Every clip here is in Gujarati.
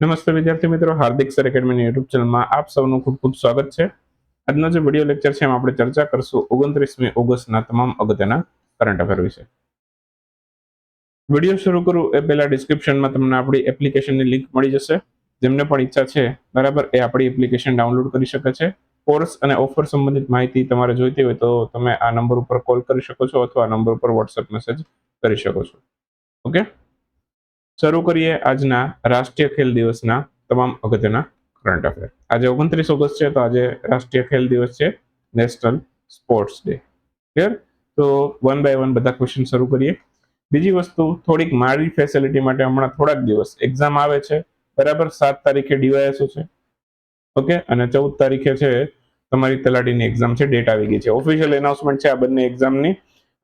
નમસ્તે વિદ્યાર્થી મિત્રો, હાર્દિક સર એકેડમીની યુટ્યુબ ચેનલમાં આપ સૌનું ખૂબ ખૂબ સ્વાગત છે. આજનો જે વીડિયો લેક્ચર છે એમાં આપણે ચર્ચા કરશું ઓગણત્રીસમી ઓગસ્ટના તમામ અગત્યના કરંટ અફેર વિશે. વીડિયો શરૂ કરું એ પહેલાં ડિસ્ક્રિપ્શનમાં તમને આપણી એપ્લિકેશનની લિંક મળી જશે. જેમને પણ ઈચ્છા છે, બરાબર, એ આપણી એપ્લિકેશન ડાઉનલોડ કરી શકે છે. કોર્સ અને ઓફર સંબંધિત માહિતી તમારે જોઈતી હોય તો તમે આ નંબર ઉપર કોલ કરી શકો છો અથવા આ નંબર ઉપર વોટ્સએપ મેસેજ કરી શકો છો. ઓકે શરૂ કરીએ આજના રાષ્ટ્રીય ખેલ દિવસના તમામ અગત્યના કરંટ અફેર આજે ઓગણત્રીસ ઓગસ્ટ છે, તો આજે રાષ્ટ્રીય ખેલ દિવસ છે, નેશનલ સ્પોર્ટ્સ ડે. ક્લિયર તો વન બાય વન બધા ક્વેશ્ચન શરૂ કરીએ. બીજી વસ્તુ, થોડીક મારી ફેસિલિટી માટે હમણાં થોડાક દિવસ એક્ઝામ આવે છે, બરાબર સાત તારીખે ડીવાયએસઓ છે. ઓકે અને ચૌદ તારીખે છે, તમારી તલાટીની એક્ઝામ છે ડેટ આવી ગઈ છે. ઓફિશિયલ એનાઉન્સમેન્ટ છે આ બંને એક્ઝામની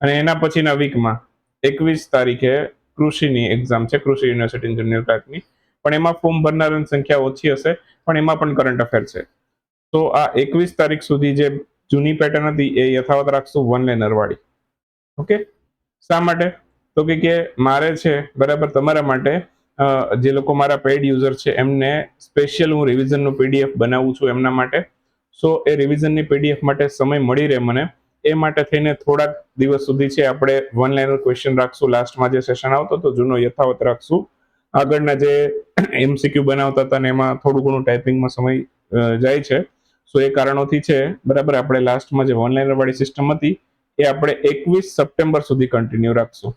અને એના પછીના વીકમાં એકવીસ તારીખે કૃષિની એક્ઝામ છે, કૃષિ યુનિવર્સિટી જુનિયર ક્લાર્કની પણ એમાં ફોર્મ ભરનારની સંખ્યા ઓછી હશે, પણ એમાં પણ કરંટ અફેર છે. તો આ એકવીસ તારીખ સુધી જે જૂની પેટર્ન હતી, એ યથાવત રાખશું વન લેનર વાળી. ઓકે શા માટે? તો કે કે મારે છે, બરાબર તમારા માટે જે લોકો મારા પેડ યુઝર છે, એમને સ્પેશિયલ હું રિવિઝનનું પીડીએફ બનાવું છું એમના માટે. સો એ રિવિઝનની પીડીએફ માટે સમય મળી રહે મને. એ માટે થઈને થોડાક દિવસ સુધી છે આપણે વન લાઇનર ક્વેશ્ચન રાખશું. લાસ્ટમાં જે સેશન આવતો હતો, જૂનો યથાવત રાખશું. આગળના જે એમસીક્યુ બનાવતા હતા ને એમાં થોડું ઘણું ટાઈપિંગમાં સમય જાય છે. સો એ કારણોથી છે, બરાબર, આપણે લાસ્ટમાં જે વન લાઇનર વાળી સિસ્ટમ હતી, એ આપણે એકવીસ સપ્ટેમ્બર સુધી કન્ટિન્યુ રાખશું.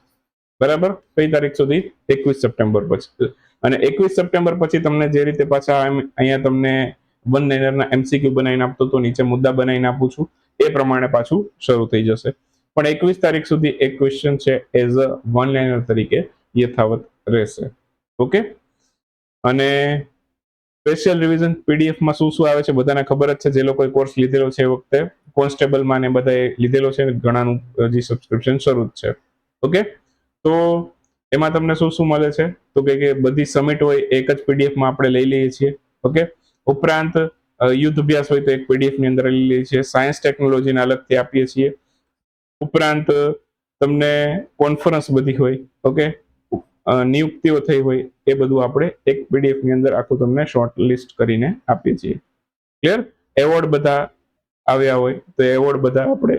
બરાબર? કઈ તારીખ સુધી? એકવીસ સપ્ટેમ્બર પછી. અને એકવીસ સપ્ટેમ્બર પછી તમને જે રીતે પાછા અહીંયા તમને વન લાઇનરના એમસીક્યુ બનાવીને આપતો તો નીચે મુદ્દા બનાવીને આપું છું. એ પ્રમાણે પાછું શરૂ થઈ જશે. પણ એકવીસ તારીખ સુધી એક ક્વેશ્ચન છે એઝ અ વન લાઇનર તરીકે યથાવત રહેશે. ઓકે અને સ્પેશિયલ રિવિઝન પીડીએફમાં શું શું આવે છે બધાને ખબર જ છે. જે લોકોએ કોર્સ લીધેલો છે એ વખતે કોન્સ્ટેબલમાં ને બધાએ લીધેલો છે ઘણાનું હજી સબસ્ક્રિપ્શન શરૂ જ છે. ઓકે તો એમાં તમને શું શું મળે છે? તો કે બધી સમિટ હોય, એક જ પીડીએફમાં આપણે લઈ લઈએ છીએ. ઓકે ઉપરાંત યુદ્ધ અભ્યાસ હોય તો એક પીડીએફની અંદર લઈ લઈએ છીએ. સાયન્સ ટેકનોલોજીને અલગથી આપીએ છીએ. ઉપરાંત તમને કોન્ફરન્સ બધી હોય ઓકે નિયુક્તિઓ થઈ હોય, એ બધું આપણે એક પીડીએફની અંદર આખું તમને શોર્ટ લિસ્ટ કરીને આપીએ છીએ. ક્લિયર એવોર્ડ બધા આવ્યા હોય, તો એવોર્ડ બધા આપણે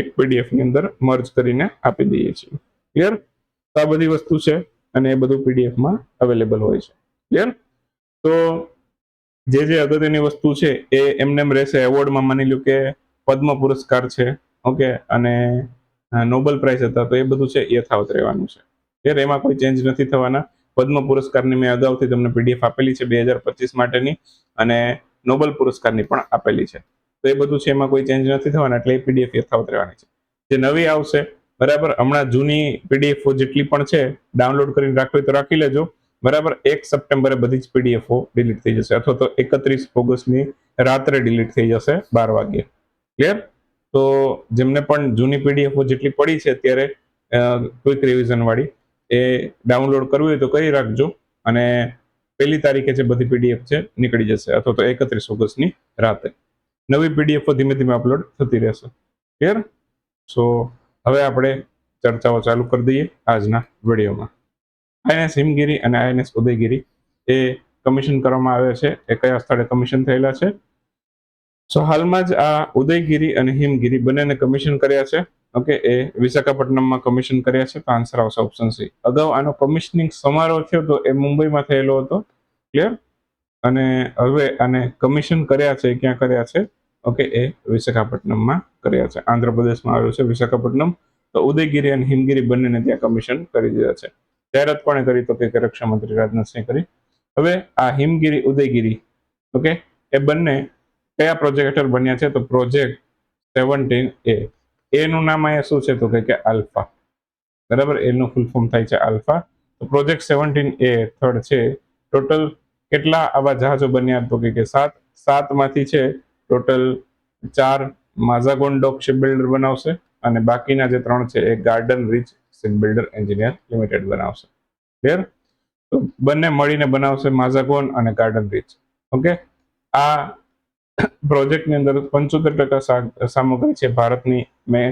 એક પીડીએફની અંદર મર્જ કરીને આપી દઈએ છીએ. ક્લિયર તો આ બધી વસ્તુ છે અને એ બધું પીડીએફમાં અવેલેબલ હોય છે. ક્લિયર તો જે જે અગત્યની વસ્તુ છે એ એમને એમ રહેશે. એવોર્ડમાં માની લો કે પદ્મ પુરસ્કાર છે, ઓકે, અને નોબલ પ્રાઇઝ હતા, તો એ બધું છે યથાવત રહેવાનું છે. ક્લિયર એમાં કોઈ ચેન્જ નથી થવાના. પદ્મ પુરસ્કારની મેં અગાઉથી તમને પીડીએફ આપેલી છે, બે હજાર પચીસ માટેની, અને નોબેલ પુરસ્કારની પણ આપેલી છે. તો એ બધું છે, એમાં કોઈ ચેન્જ નથી થવાના, એટલે એ પીડીએફ યથાવત રહેવાની છે. જે નવી આવશે, બરાબર, હમણાં જૂની પીડીએફ જેટલી પણ છે ડાઉનલોડ કરીને રાખવી તો રાખી લેજો. બરાબર, એક સપ્ટેમ્બરે બધી જ પીડીએફઓ ડિલીટ થઈ જશે. અથવા તો એકત્રીસ ઓગસ્ટની રાત્રે ડિલીટ થઈ જશે બાર વાગ્યે. ક્લિયર તો જેમને પણ જૂની પીડીએફઓ જેટલી પડી છે અત્યારે ક્વિક રિવિઝન વાળી, એ ડાઉનલોડ કરવી હોય તો કરી રાખજો. અને પહેલી તારીખે જે બધી પીડીએફ છે નીકળી જશે. અથવા તો એકત્રીસ ઓગસ્ટની રાતે. નવી પીડીએફો ધીમે ધીમે અપલોડ થતી રહેશે. ક્લિયર સો હવે આપણે ચર્ચાઓ ચાલુ કરી દઈએ આજના વિડીયોમાં. આઈએનએસ હિમગીરી અને આઈએનએસ ઉદયગીરી એ કમિશન કરવામાં આવે છે. એ કયા સ્થળે કમિશન થયેલા છે? સો હાલમાં જ આ ઉદયગીરી અને હિમગીરી બંનેને કમિશન કર્યા છે. ઓકે, એ વિશાખાપટ્ટનમમાં કમિશન કર્યા છે. તો આન્સર આવશે ઓપ્શન સી અગાઉ આનો કમિશનિંગ સમારોહ થયો તો એ મુંબઈમાં થયેલો હતો. ક્લિયર અને હવે આને કમિશન કર્યા છે ક્યાં કર્યા છે? ઓકે, એ વિશાખાપટ્ટનમમાં કર્યા છે. આંધ્રપ્રદેશમાં આવ્યું છે વિશાખાપટ્ટનમ. તો ઉદયગીરી અને હિમગીરી બંનેને ત્યાં કમિશન કરી દીધા છે. જાહેરાત કોણે કરી તો કે રક્ષા મંત્રી રાજનાથસિંહ કરી. હવે આ હિમગીરી, ઉદયગીરી ઓકે એ બંને કયા પ્રોજેક્ટ બન્યા છે? તો પ્રોજેક્ટ સેવન્ટીન એ એનું નામ અહીંયા શું છે? તો કે આલ્ફા. બરાબર? એનું ફૂલ ફોર્મ થાય છે આલ્ફા. તો પ્રોજેક્ટ સેવન્ટીન એ થર્ડ છે. ટોટલ કેટલા આવા જહાજો બન્યા? તો કે સાત. સાતમાંથી છે ટોટલ ચાર માઝાગોન ડોક શિપ બિલ્ડર બનાવશે અને બાકીના જે ત્રણ છે, એ Garden Reach ship builder engineer limited બનાવશે. ક્લિયર તો બંને મળીને બનાવશે માઝાગોન અને ગાર્ડન રીચ ઓકે આ પ્રોજેક્ટની અંદર પંચોતેર ટકા સામગ્રી છે ભારતની. મેં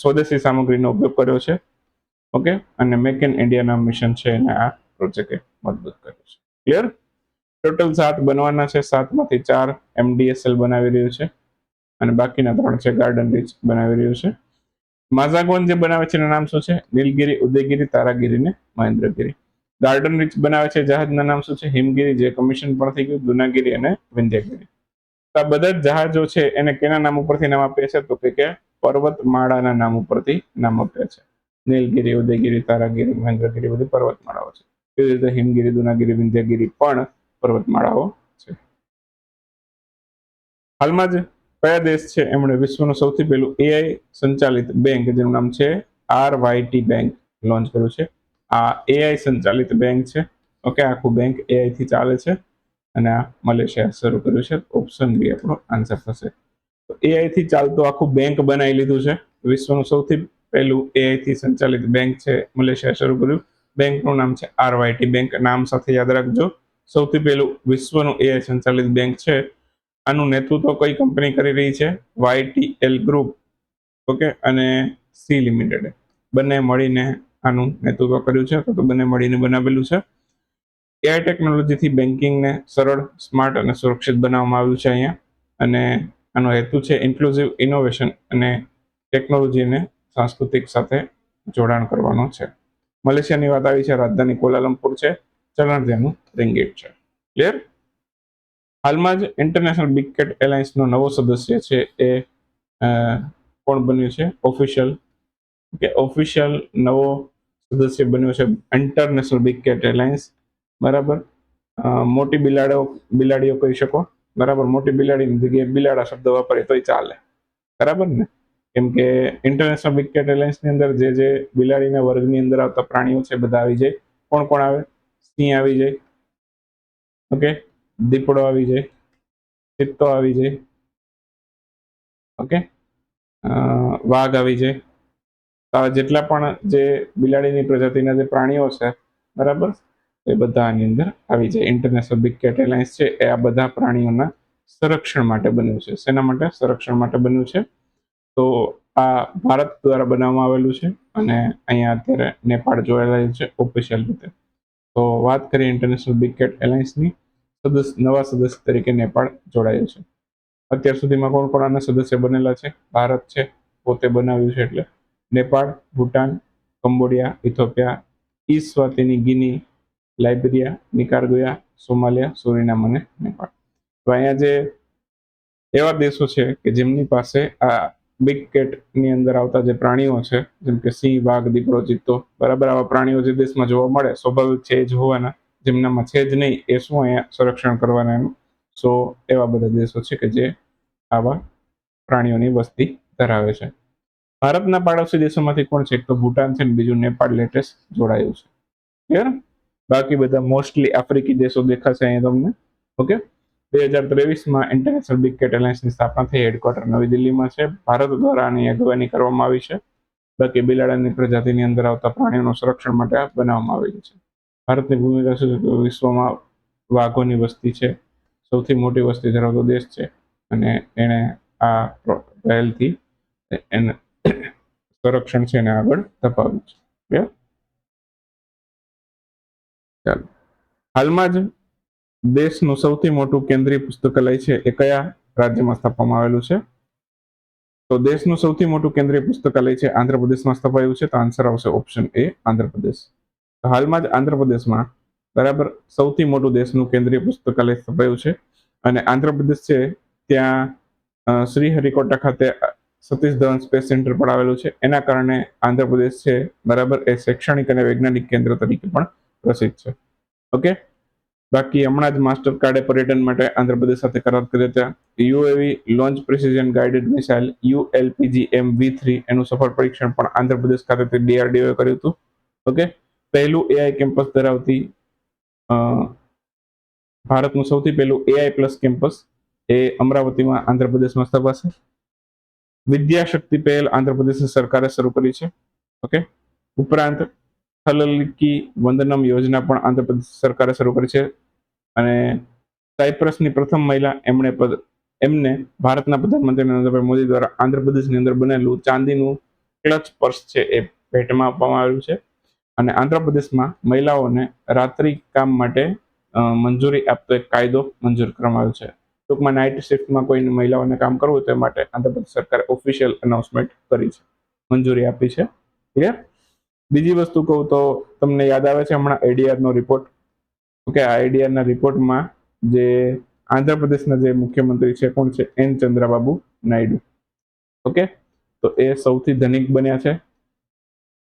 સ્વદેશી સામગ્રીનો ઉપયોગ કર્યો છે. ઓકે અને મેક ઇન ઇન્ડિયાના મિશન છે અને આ પ્રોજેક્ટે મજબૂત કર્યો છે. ક્લિયર ટોટલ સાત બનવાના છે. સાતમાંથી ચાર એમડીએસએલ બનાવી રહ્યું છે. અને બાકીના ત્રણ છે ગાર્ડન રીચ બનાવી રહ્યું છે. માઝાગોન જે બનાવે છે એનું નામ શું છે? નીલગીરી, ઉદયગીરી, તારાગીરી ને મહેન્દ્રગીરી. ગાર્ડન રીચ બનાવે છે જહાજના નામ શું છે? હિમગીરી, જે કમિશન પણ થઈ ગયું, દુનાગીરી અને વિંધ્યાગીરી. તો આ બધા જહાજો છે, એને કેના નામ ઉપરથી નામ આપ્યા છે? તો કે કે પર્વતમાળાના નામ ઉપરથી નામ આપ્યા છે. નીલગિરી, ઉદયગીરી, તારાગીરી, મહેન્દ્રગીરી બધી પર્વતમાળાઓ છે. એવી રીતે હિમગીરી, દુનાગીરી, વિંધ્યાગીરી પણ પર્વતમાળાઓ છે. હાલમાં જ કયા દેશ છે એમણે વિશ્વનું સૌથી પહેલું એઆઈ સંચાલિત બેંક, જેનું નામ છે આર વાયટી બેંક લોન્ચ કર્યું છે. આ એઆઈ સંચાલિત બેંક છે. ઓકે આખું બેંક એઆઈ થી ચાલે છે અને આ મલેશિયા શરૂ કર્યું છે. ઓપ્શન બી આપણો આન્સર થશે. તો એઆઈ થી ચાલતું આખું બેંક બનાવી લીધું છે. વિશ્વનું સૌથી પહેલું એઆઈ થી સંચાલિત બેંક છે મલેશિયા શરૂ કર્યું. બેંકનું નામ છે આરવાયટી બેંક નામ સાથે યાદ રાખજો. સૌથી પહેલું વિશ્વનું એઆઈ સંચાલિત બેંક છે આનું નેતૃત્વ કઈ કંપની કરી રહી છે? YTL group. ઓકે, અને સી લિમિટેડ. બંને મળીને આનું નેતૃત્વ કર્યું છે, તો બંને મળીને બનાવેલું છે. એઆઈ ટેકનોલોજીથી બેન્કિંગને સરળ, સ્માર્ટ અને સુરક્ષિત બનાવવામાં આવ્યું છે અહીંયા. અને આનો હેતુ છે ઇન્ક્લુઝિવ ઇનોવેશન અને ટેકનોલોજીને સાંસ્કૃતિક સાથે જોડાણ કરવાનો છે. મલેશિયાની વાત આવી છે, રાજધાની કોલાલમપુર છે. ચલણ તેનું રિંગેટ છે. ક્લિયર હાલમાં જ ઇન્ટરનેશનલ બિગ કેટ એલાયન્સનો નવો સદસ્ય છે એ કોણ બન્યું છે? ઓફિશિયલ કે ઓફિશિયલ નવો સદસ્ય બન્યો છે ઇન્ટરનેશનલ બિગ કેટ એલાયન્સ બરાબર મોટી બિલાડો, બિલાડીઓ કહી શકો? બરાબર? મોટી બિલાડીની જગ્યાએ બિલાડા શબ્દ વાપરે તોય ચાલે. બરાબર ને? કેમ કે ઇન્ટરનેશનલ બિગ કેટ એલાયન્સની અંદર જે જે બિલાડીના વર્ગની અંદર આવતા પ્રાણીઓ છે, બધા આવી જાય. કોણ કોણ આવે? સિંહ આવી જાય. ઓકે? દીપડો આવી જાય ચિત્તો આવી જાય ઓકે વાઘ આવી જાય તો આ જેટલા પણ જે બિલાડીની પ્રજાતિના જે પ્રાણીઓ છે, બરાબર? એ બધા આની અંદર આવી જાય ઇન્ટરનેશનલ બિગ કેટ એલાયન્સ છે, એ આ બધા પ્રાણીઓના સંરક્ષણ માટે બન્યું છે. શેના માટે? સંરક્ષણ માટે બન્યું છે. તો આ ભારત દ્વારા બનાવવામાં આવેલું છે અને અહીંયા અત્યારે નેપાળ જોડાયેલું છે ઓફિશિયલ રીતે. તો વાત કરીએ ઇન્ટરનેશનલ બિગ કેટ એલાયન્સની સદસ્ય, નવા સદસ્ય તરીકે નેપાળ જોડાયું છે. અત્યાર સુધીમાં કોણ કોણ આના સદસ્ય બનેલા છે? ભારત છે, પોતે બનાવ્યું છે એટલે. Nepal, Bhutan, Cambodia, Ethiopia Eswatini Guinea, Liberia, Nicaragua, Somalia, Suriname અને નેપાળ. તો અહીંયા જે એવા દેશો છે કે જેમની પાસે આ બિગ કેટની અંદર આવતા જે પ્રાણીઓ છે, જેમ કે સિંહ, વાઘ, દીપડો, ચિત્તો, બરાબર આવા પ્રાણીઓ જે દેશમાં જોવા મળે, સ્વાભાવિક છે જ હોવાના. જેમનામાં છે જ નહીં એ શું અહીંયા સંરક્ષણ કરવાના એનું? સો એવા બધા દેશો છે કે જે આવા પ્રાણીઓની વસ્તી ધરાવે છે. ભારતના પાડોશી દેશોમાંથી કોણ છે? એક તો ભૂટાન છે ને બીજું નેપાળ લેટેસ્ટ જોડાયું છે. ક્લિયર બાકી બધા મોસ્ટલી આફ્રિકી દેશો દેખાશે અહીંયા તમને. ઓકે બે હજાર ત્રેવીસમાં ઇન્ટરનેશનલ બિગ કેટ એલાયન્સની સ્થાપના થઈ. હેડક્વાર્ટર નવી દિલ્હીમાં છે. ભારત દ્વારા આની અગવાની કરવામાં આવી છે. બાકી બિલાડાની પ્રજાતિની અંદર આવતા પ્રાણીઓનું સંરક્ષણ માટે બનાવવામાં આવેલી છે. ભારતની ભૂમિકા શું છે વિશ્વમાં વાઘોની વસ્તી છે, સૌથી મોટી વસ્તી ધરાવતો દેશ છે અને એણે આ પહેલથી એને સંરક્ષણ છે એને આગળ ધપાવ્યું છે. ચાલો. હાલમાં જ દેશનું સૌથી મોટું કેન્દ્રીય પુસ્તકાલય છે એ કયા રાજ્યમાં સ્થાપવામાં આવેલું છે? તો દેશનું સૌથી મોટું કેન્દ્રીય પુસ્તકાલય છે આંધ્રપ્રદેશમાં સ્થપાયું છે, તો આન્સર આવશે ઓપ્શન એ આંધ્રપ્રદેશ. હાલમાં જ આંધ્રપ્રદેશમાં બરાબર સૌથી મોટું દેશનું કેન્દ્રીય પુસ્તકાલય સ્થપાયું છે. અને આંધ્રપ્રદેશ છે, ત્યાં શ્રી શ્રીહરિકોટા ખાતે સતીશ ધવન સ્પેસ સેન્ટર પણ આવેલું છે. એના કારણે આંધ્રપ્રદેશ છે, બરાબર, એ શૈક્ષણિક અને વૈજ્ઞાનિક કેન્દ્ર તરીકે પણ પ્રસિદ્ધ છે. ઓકે? બાકી હમણાં જ માસ્ટર કાર્ડે પર્યટન માટે આંધ્રપ્રદેશ સાથે કરાર કર્યો હતા UAV launch precision guided missile ULPG M V three એનું સફળ પરીક્ષણ પણ આંધ્રપ્રદેશ ખાતે ડીઆરડીઓએ કર્યું હતું. ઓકે? પહેલું એઆઈ કેમ્પસ ધરાવતી ભારતનું સૌથી પહેલું એઆઈ પ્લસ કેમ્પસ એ અમરાવતીમાં આંધ્રપ્રદેશમાં સ્થપાશે. વિદ્યાશક્તિ પહેલ આંધ્રપ્રદેશ સરકારે શરૂ કરી છે. ઓકે ઉપરાંત થલલકી વંદનમ યોજના પણ આંધ્રપ્રદેશ સરકારે શરૂ કરી છે. અને સાયપ્રસની પ્રથમ મહિલા એમણે એમને ભારતના પ્રધાનમંત્રી નરેન્દ્રભાઈ મોદી દ્વારા આંધ્રપ્રદેશની અંદર બનેલું ચાંદીનું ક્લચ પર્સ છે એ ભેટમાં આપવામાં આવ્યું છે. અને આંધ્રપ્રદેશમાં મહિલાઓને રાત્રિ કામ માટે મંજૂરી આપતો એક કાયદો મંજૂર કરવામાં આવ્યો છે. ટૂંકમાં નાઇટ શિફ્ટમાં કોઈ મહિલાઓને કામ કરવું તે માટે આંધ્રપ્રદેશ સરકારે ઓફિશિયલ અનાઉન્સમેન્ટ કરી છે. મંજૂરી આપી છે. ક્લિયર બીજી વસ્તુ કહું તો તમને યાદ આવે છે હમણાં એડીઆરનો રિપોર્ટ ઓકે, આ એડીઆરના રિપોર્ટમાં જે આંધ્રપ્રદેશના જે મુખ્યમંત્રી છે કોણ છે? એન ચંદ્રાબાબુ નાયડુ. ઓકે? તો એ સૌથી ધનિક બન્યા છે.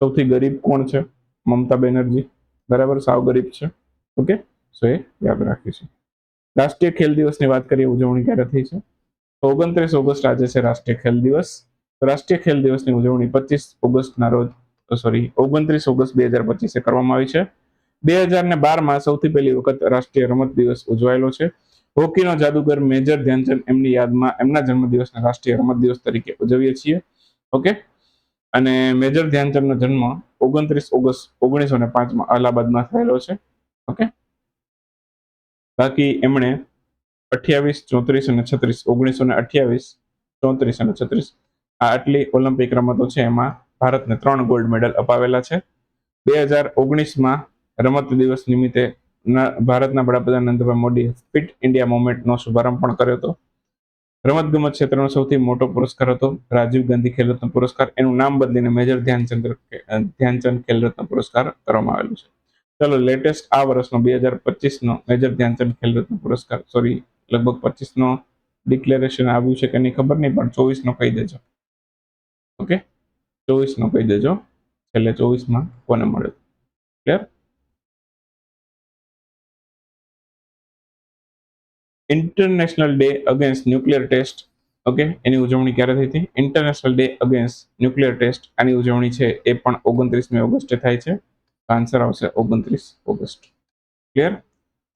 સૌથી ગરીબ કોણ છે? મમતા બેનર્જી. બરાબર? સાવ ગરીબ છે. ઓકે સો એ યાદ રાખીશું રાષ્ટ્રીય ખેલ દિવસની વાત કરીએ, ઉજવણી ક્યારે થઈ છે? ઓગણત્રીસ ઓગસ્ટ આજે છે રાષ્ટ્રીય ખેલ દિવસ. રાષ્ટ્રીય ખેલ દિવસની ઉજવણી પચીસ ઓગસ્ટના રોજ સોરી ઓગણત્રીસ ઓગસ્ટ બે હજાર પચીસે કરવામાં આવી છે. બે હજાર ને બારમાં સૌથી પહેલી વખત રાષ્ટ્રીય રમત દિવસ ઉજવાયેલો છે. હોકીનો જાદુગર મેજર ધ્યાનચંદ એમની યાદમાં એમના જન્મદિવસને રાષ્ટ્રીય રમત દિવસ તરીકે ઉજવીએ છીએ. ઓકે અને મેજર ધ્યાનચંદનો જન્મ ઓગણત્રીસ ઓગસ્ટ ઓગણીસો ને પાંચમાં અલ્હાબાદમાં થયેલો છે. ઓકે બાકી એમણે અઠ્યાવીસ, ચોત્રીસ અને છત્રીસ, ઓગણીસો ને અઠ્યાવીસ, ચોત્રીસ અને છત્રીસ આ આટલી ઓલિમ્પિક રમતો છે એમાં ભારતને ત્રણ ગોલ્ડ મેડલ અપાવેલા છે. બે હજાર ઓગણીસમાં રમત દિવસ નિમિત્તે ભારતના વડાપ્રધાન નરેન્દ્રભાઈ મોદીએ ફિટ ઇન્ડિયા મુવમેન્ટનો શુભારંભ પણ કર્યો હતો. રમતગમત ક્ષેત્રનો સૌથી મોટો પુરસ્કાર હતો. રાજીવ ગાંધી ખેલ પુરસ્કાર. એનું નામ બદલીને મેજર ધ્યાનચંદ્ર ધ્યાનચંદ ખેલ રત્ન પુરસ્કાર કરવામાં આવેલું છે. ચલો લેટેસ્ટ આ વર્ષનો બે હજાર પચીસનો મેજર ધ્યાનચંદ ખેલ પુરસ્કાર સોરી લગભગ પચીસનો ડિક્લેરેશન આવ્યું છે કે નહીં ખબર નહીં, પણ ચોવીસનો કહી દેજો. ઓકે ચોવીસનો કહી દેજો. છેલ્લે ચોવીસમાં કોને મળે clear international day against nuclear test okay એની ઉજવણી ક્યારે થઈ હતી? International day against nuclear test આની ઉજવણી છે એ પણ ઓગણત્રીસમી ઓગસ્ટે થાય છે. આન્સર આવશે ઓગણત્રીસ ઓગસ્ટ. ક્લિયર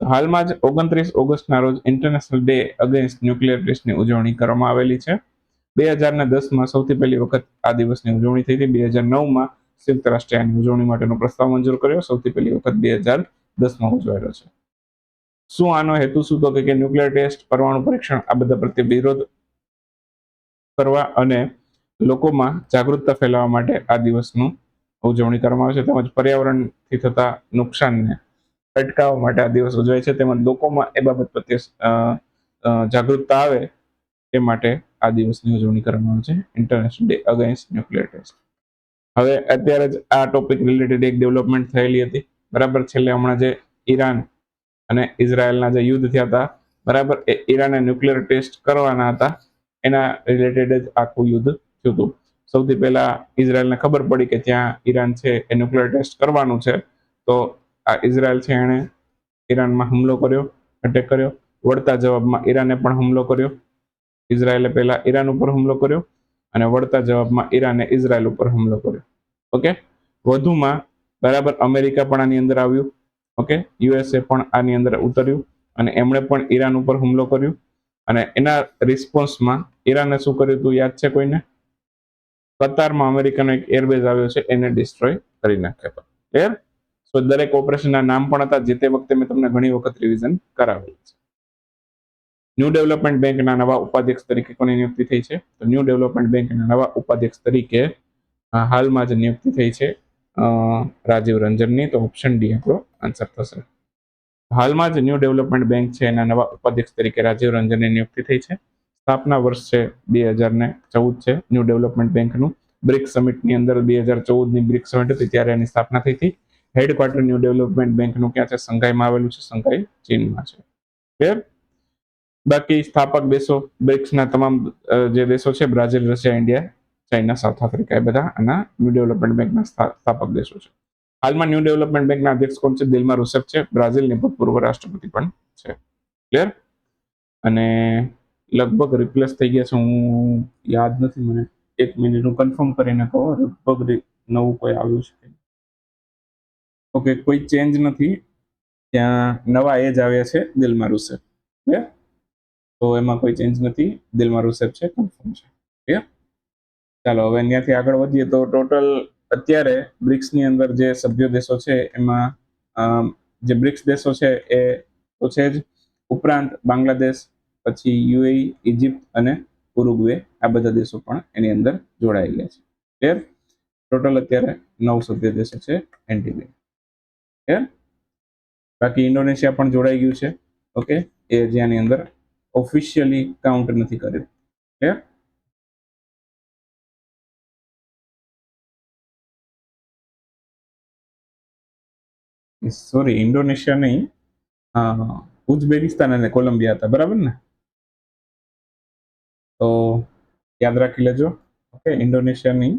હાલમાં જ ઓગણત્રીસ ઓગસ્ટના રોજ ઇન્ટરનેશનલ ડે અગેન્સ્ટ ન્યુક્લિયર ટેસ્ટની ઉજવણી કરવામાં આવેલી છે. બે હજારના દસમાં સૌથી પહેલી વખત આ દિવસની ઉજવણી થઈ હતી. બે હજાર નવમાં સંયુક્ત રાષ્ટ્રે આની ઉજવણી માટેનો પ્રસ્તાવ મંજૂર કર્યો. સૌથી પહેલી વખત બે હજાર દસમાં ઉજવાયેલો છે. શું આનો હેતુ શું તો કે ન્યુક્લિયર ટેસ્ટ પરમાણુ પરીક્ષણ આ બધા પ્રત્યે વિરોધ કરવા અને લોકોમાં જાગૃતતા ફેલાવવા માટે આ દિવસનું ઉજવણી કરવામાં આવે છે. તેમજ પર્યાવરણથી થતા નુકસાનને અટકાવવા માટે આ દિવસ ઉજવાય છે. તેમજ લોકોમાં એ બાબત પ્રત્યે જાગૃતતા આવે એ માટે આ દિવસની ઉજવણી કરવામાં આવે છે. International day against nuclear test હવે અત્યારે જ આ ટોપિક રિલેટેડ એક ડેવલપમેન્ટ થયેલી હતી. બરાબર? છેલ્લે હમણાં જે ઈરાન અને ઇઝરાયલના જે યુદ્ધ થયા હતા, બરાબર, એ ઈરાને ન્યુક્લિયર ટેસ્ટ કરવાના હતા. એના રિલેટેડ જ આખું યુદ્ધ થયું હતું. સૌથી પહેલા ઇઝરાયલને ખબર પડી કે ત્યાં ઈરાન છે, એ ન્યુક્લિયર ટેસ્ટ કરવાનું છે. તો આ ઇઝરાયલ છે એણે ઈરાનમાં હુમલો કર્યો અટેક કર્યો. વળતા જવાબમાં ઈરાને પણ હુમલો કર્યો. ઇઝરાયલે પહેલા ઈરાન ઉપર હુમલો કર્યો અને વળતા જવાબમાં ઈરાને ઇઝરાયલ ઉપર હુમલો કર્યો. ઓકે? વધુમાં બરાબર અમેરિકા પણ આની અંદર આવ્યું. ઓકે? યુએસએ પણ આની અંદર ઉતર્યું અને એમણે પણ ઈરાન ઉપર હુમલો કર્યો. અને એના રિસ્પોન્સમાં ઈરાને શું કર્યું હતું યાદ છે કોઈને? કતારમાં અમેરિકાનો એક એરબેઝ આવ્યો છે, એને ડિસ્ટ્રોય કરી નાખ્યો હતો. ક્લિયર સો દરેક ઓપરેશનના નામ પણ હતા, જે તે વખતે મેં તમને ઘણી વખત રિવિઝન કરાવેલું છે. ન્યૂ ડેવલપમેન્ટ બેંકના નવા ઉપાધ્યક્ષ તરીકે કોની નિયુક્તિ થઈ છે? તો ન્યૂ ડેવલપમેન્ટ બેંકના નવા ઉપાધ્યક્ષ તરીકે હાલમાં જ નિયુક્તિ થઈ છે રાજીવ રંજનની, તો ઓપ્શન ડી આપણો આન્સર થશે. હાલમાં જ ન્યૂ ડેવલપમેન્ટ બેંક છે, એના નવા ઉપાધ્યક્ષ તરીકે રાજીવ રંજનની નિયુક્તિ થઈ છે. સ્થાપના વર્ષ છે બે હજાર ને ચૌદ છે ન્યૂ ડેવલપમેન્ટ બેંકનું બ્રિક્સ સમિટની અંદર બે હજાર ચૌદની બ્રિક્સ સમિટ હતી, ત્યારે એની સ્થાપના થઈ હતી. હેડક્વાર્ટર ન્યૂ ડેવલપમેન્ટ બેંકનું ક્યાં છે? સંઘાઈમાં આવેલું છે, સંઘાઈ ચીનમાં છે. ક્લિયર બાકી સ્થાપક દેશો બ્રિક્સના તમામ જે દેશો છે, Brazil, Russia, India China, South Africa એ બધા આના ન્યૂ ડેવલપમેન્ટ બેંકના સ્થા- સ્થાપક દેશો છે. હાલમાં ન્યૂ ડેવલપમેન્ટ બેંકના અધ્યક્ષ કોણ છે? દિલમા રૂસેફ છે. બ્રાઝિલની ભૂતપૂર્વ રાષ્ટ્રપતિ પણ છે. ક્લિયર અને લગભગ રિપ્લેસ થઈ ગયા છે. હું યાદ નથી, મને એક મિનિટ હું કન્ફર્મ કરીને કહો. લગભગ નવું કોઈ આવ્યું છે ઓકે કોઈ ચેન્જ નથી. ત્યાં નવા એજ આવ્યા છે, દિલમાં રૂસેફ. ક્લિયર તો એમાં કોઈ ચેન્જ નથી. દિલમાં રૂસેફ છે કન્ફર્મ છે. ક્લિયર ચાલો, હવે ત્યાંથી આગળ વધીએ તો ટોટલ અત્યારે બ્રિક્સની અંદર જે સભ્ય દેશો છે, એમાં જે બ્રિક્સ દેશો છે એ તો છે જ ઉપરાંત બાંગ્લાદેશ, પછી યુએઈ ઇજિપ્ત અને ઉરુગ્વે, આ બધા દેશો પણ એની અંદર જોડાયેલા છે. ક્લિયર ટોટલ અત્યારે નવ સભ્ય દેશો છે એનટીબી. ક્લિયર બાકી ઇન્ડોનેશિયા પણ જોડાઈ ગયું છે ઓકે એ જેની અંદર ઓફિશિયલી કાઉન્ટ નથી કર્યું. ક્લિયર સોરી, ઇન્ડોનેશિયા નહીં. ઉઝબેકિસ્તાન અને કોલંબિયા હતા, બરાબર ને? તો યાદ રાખી લેજો. ઓકે, ઇન્ડોનેશિયા નહીં.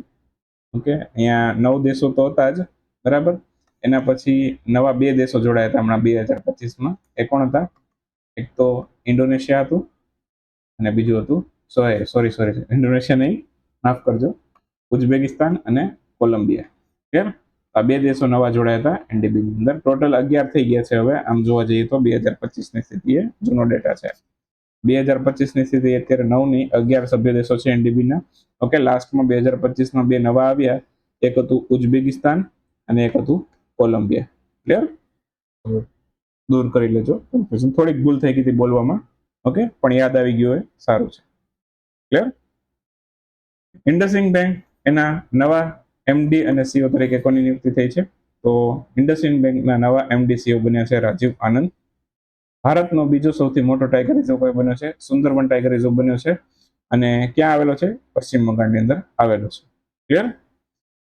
ઓકે, અહીંયા નવ દેશો તો હતા જ, બરાબર? એના પછી નવા બે દેશો જોડાયા હતા હમણાં બે હજાર પચીસમાં. એ કોણ હતા? એક તો ઇન્ડોનેશિયા હતું અને બીજું હતું સોરી સોરી સોરી, ઇન્ડોનેશિયા નહીં. માફ કરજો. ઉઝબેકિસ્તાન અને કોલંબિયા. ક્લિયર? આ બે દેશો નવા જોડાયા હતા, એનડીબી ની અંદર. ટોટલ અગિયાર થઈ ગયા છે હવે. આમ જોવા જઈએ તો બે હજાર પચીસની સ્થિતિએ જૂનો ડેટા છે. બે હજાર પચીસની સ્થિતિ અત્યારે નવની અગિયાર સભ્ય દેશો છે એનડીબી ના. ઓકે લાસ્ટમાં બે હજાર પચીસમાં બે નવા આવ્યા. એક હતું ઉઝબેકિસ્તાન અને એક હતું કોલંબિયા. ક્લિયર દૂર કરી લેજો. થોડીક ભૂલ થઈ ગઈ હતી બોલવામાં. ઓકે પણ યાદ આવી ગયું હોય, સારું છે. ક્લિયર ઇન્ડસિંગ બેંક એના નવા એમડી અને સીઓ તરીકે કોની નિયુક્તિ થઈ છે? તો ઇન્ડસઇન્ડ બેંકના નવા એમડી સીઓ બન્યા છે રાજીવ આનંદ. ભારતનો બીજો સૌથી મોટો ટાઈગર રિઝર્વ કયો બન્યો છે? સુંદરબન ટાઈગર રિઝર્વ બન્યો છે. અને ક્યાં આવેલો છે? પશ્ચિમ બંગાળની અંદર આવેલો છે. ક્લિયર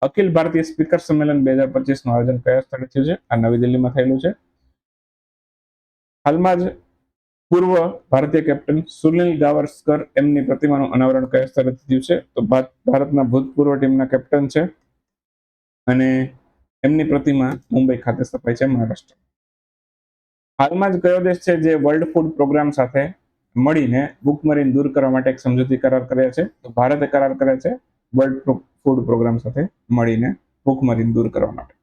અખિલ ભારતીય સ્પીકર સંમેલન બે હજાર પચીસનું આયોજન કયા સ્થળે થયું છે? આ નવી દિલ્હીમાં થયેલું છે. હાલમાં જ પૂર્વ ભારતીય કેપ્ટન સુનિલ ગાવસ્કર એમની પ્રતિમાનું અનાવરણ કયા સ્થળે થયું છે? તો ભારતના ભૂતપૂર્વ ટીમના કેપ્ટન છે અને એમની પ્રતિમા મુંબઈ ખાતે સ્થપાઈ છે મહારાષ્ટ્ર. હાલમાં જ કયો દેશ છે જે વર્લ્ડ ફૂડ પ્રોગ્રામ સાથે મળીને ભૂખમરીને દૂર કરવા માટે એક સમજૂતી કરાર કર્યા છે? તો ભારતે કરાર કર્યા છે વર્લ્ડ ફૂડ પ્રોગ્રામ સાથે મળીને ભૂખમરીને દૂર કરવા માટે.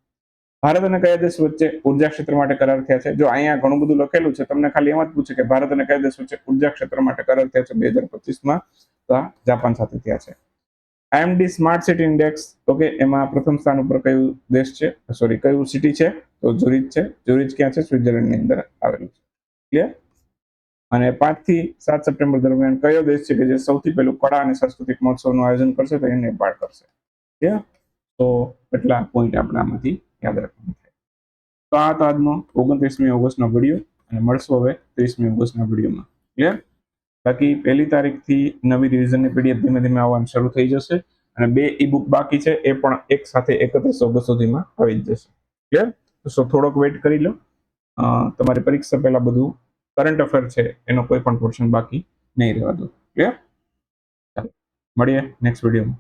ભારત અને કયા દેશ વચ્ચે ઊર્જા ક્ષેત્ર માટે કરાર થયા છે? જો અહીંયા ઘણું બધું લખેલું છે, તમને ખાલી એમ જ પૂછે કે ભારત અને કયા દેશ વચ્ચે ઊર્જા ક્ષેત્ર માટે કરાર થયા છે બે હજાર પચીસમાં? તો આ જાપાન સાથે થયા છે. IMD smart city index okay એમાં પ્રથમ સ્થાન ઉપર કયું દેશ છે? સોરી કયું સિટી છે? તો ઝુરિચ છે. ઝુરિચ ક્યાં છે? સ્વિટ્ઝરલેન્ડની અંદર આવેલું છે. ક્લિયર અને પાંચથી સાત સપ્ટેમ્બર દરમિયાન કયો દેશ છે કે જે સૌથી પહેલું કળા અને સાંસ્કૃતિક મહોત્સવનું આયોજન કરશે તો એને પાડ કરશે. ક્લિયર તો એટલા પોઈન્ટ આપણામાંથી યાદ રાખવાનું થાય. તો આ તો આજનો ઓગણત્રીસમી ઓગસ્ટનો વીડિયો, અને મળશું હવે ત્રીસમી ઓગસ્ટના વિડીયોમાં. ક્લિયર બાકી પહેલી તારીખથી નવી રિવિઝનની પીડીએફ ધીમે ધીમે આવવાનું શરૂ થઈ જશે અને બે ઈ બુક બાકી છે, એ પણ એક સાથે એકત્રીસ ઓગસ્ટ સુધીમાં આવી જ જશે. ક્લિયર સો થોડોક વેઇટ કરી લો. તમારી પરીક્ષા પહેલાં બધું કરંટ અફેર છે, એનો કોઈ પણ પોર્શન બાકી નહીં રહેવા દો. ક્લિયર ચાલો, મળીએ નેક્સ્ટ વિડીયોમાં